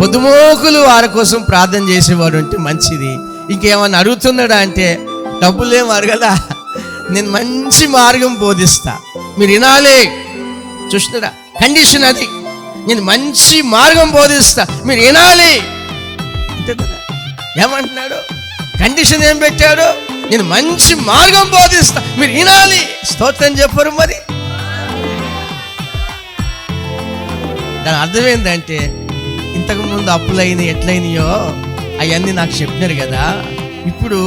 పొద్దుమోకులు వారి కోసం ప్రార్థన చేసేవాడు అంటే మంచిది. ఇంకేమన్నా అడుగుతున్నాడా అంటే డబ్బులేం అడగదా? నేను మంచి మార్గం బోధిస్తా. మీరు వినాలి. చూస్తున్నారా కండిషన్ అది. నేను మంచి మార్గం బోధిస్తా. మీరు వినాలి. ఏమంటున్నాడు? కండిషన్ ఏం పెట్టాడు? నేను మంచి మార్గం బోధిస్తా. మీరు వినాలి. స్తోత్రం చెప్పరు మరి. దాని అర్థం ఏంటంటే ఇంతకు ముందు ఎట్లయినాయో అవన్నీ నాకు చెప్పినారు కదా. ఇప్పుడు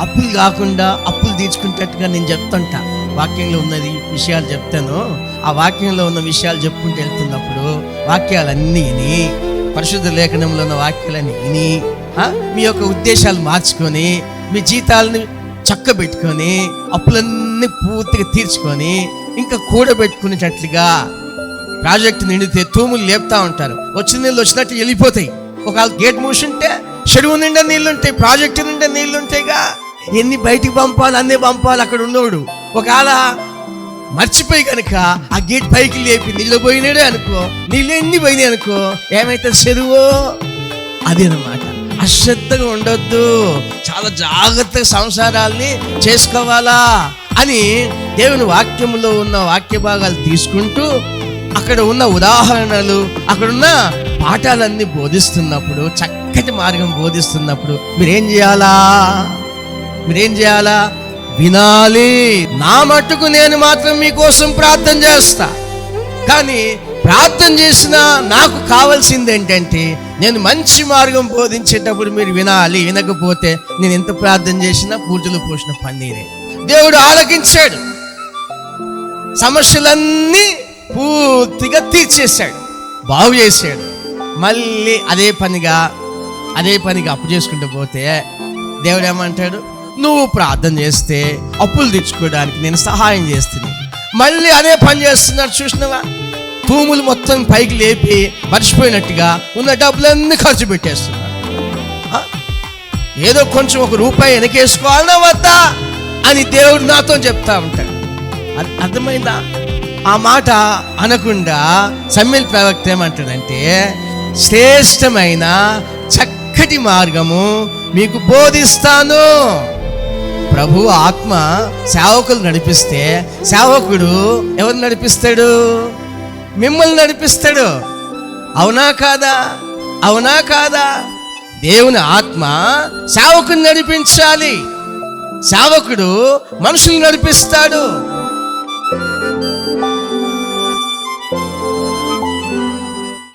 అప్పులు కాకుండా అప్పులు తీర్చుకునేటట్టుగా నేను చెప్తుంటా. వాక్యంలో ఉన్నది విషయాలు చెప్తాను. ఆ వాక్యంలో ఉన్న విషయాలు చెప్పుకుంటూ వెళ్తున్నప్పుడు వాక్యాలన్నీ విని పరిశుద్ధ లేఖనంలో ఉన్న వాక్యాలన్నీ విని మీ యొక్క ఉద్దేశాలు మార్చుకొని మీ జీతాలని చక్కబెట్టుకొని అప్పులన్నీ పూర్తిగా తీర్చుకొని ఇంకా కూడబెట్టుకునేటట్లుగా ప్రాజెక్టు నిండితే తూములు లేపుతా ఉంటారు. వచ్చిన నీళ్ళు వచ్చినట్టు వెళ్ళిపోతాయి. ఒకవేళ గేట్ మూసుంటే చెరువు నిండా నీళ్ళు ఉంటాయి ప్రాజెక్టు నిండా నీళ్ళు ఉంటాయిగా ఎన్ని బయటికి పంపాలి అన్నీ పంపాలి అక్కడ ఉన్నోడు ఒకవేళ మర్చిపోయి కనుక ఆ గేట్ పైకి లేపి నీళ్ళు పోయినాడే అనుకో నీళ్ళు ఎన్ని పోయినాయి అనుకో ఏమైతే చెరువు? అదేనమాట అశ్రద్ధగా ఉండొద్దు. చాలా జాగ్రత్తగా సంసారాల్ని చేసుకోవాలా అని దేవుని వాక్యంలో ఉన్న వాక్య భాగాలు తీసుకుంటూ అక్కడ ఉన్న ఉదాహరణలు అక్కడున్న పాఠాలన్నీ బోధిస్తున్నప్పుడు చక్కటి మార్గం బోధిస్తున్నప్పుడు మీరేం చేయాలా? మీరేం చేయాలా? వినాలి. నా మట్టుకు నేను మాత్రం మీకోసం ప్రార్థన చేస్తా. కానీ ప్రార్థన చేసిన నాకు కావాల్సింది ఏంటంటే నేను మంచి మార్గం బోధించేటప్పుడు మీరు వినాలి వినకపోతే నేను ఎంత ప్రార్థన చేసినా పూజలు పోసిన పన్నీరే. దేవుడు ఆలకించాడు. సమస్యలన్నీ పూర్తిగా తీర్చేశాడు బాగు చేశాడు. మళ్ళీ అదే పనిగా అదే పనిగా అప్పు చేసుకుంటూ పోతే దేవుడు ఏమంటాడు? నువ్వు ప్రార్థన చేస్తే అప్పులు తెచ్చుకోవడానికి నేను సహాయం చేస్తున్నాను మళ్ళీ అదే పని చేస్తున్నాడు చూసినవా? తూములు మొత్తం పైకి లేపి మర్చిపోయినట్టుగా ఉన్న డబ్బులన్నీ ఖర్చు పెట్టేస్తున్నాడు. ఏదో కొంచెం ఒక రూపాయి వెనకేసుకోవాలన్నా వద్దా? అని దేవుడు నాతో చెప్తా ఉంటాడు. అర్థమైందా? ఆ మాట అనకుండా సమ్మిల్ ప్రవక్త ఏమంటాడంటే శ్రేష్టమైన చక్కటి మార్గము మీకు బోధిస్తాను. ప్రభు ఆత్మ సేవకులు నడిపిస్తే సేవకుడు ఎవరు నడిపిస్తాడు? మిమ్మల్ని నడిపిస్తాడు. అవునా కాదా? అవునా కాదా? దేవుని ఆత్మ సేవకుని నడిపించాలి. సేవకుడు మనుషులు నడిపిస్తాడు.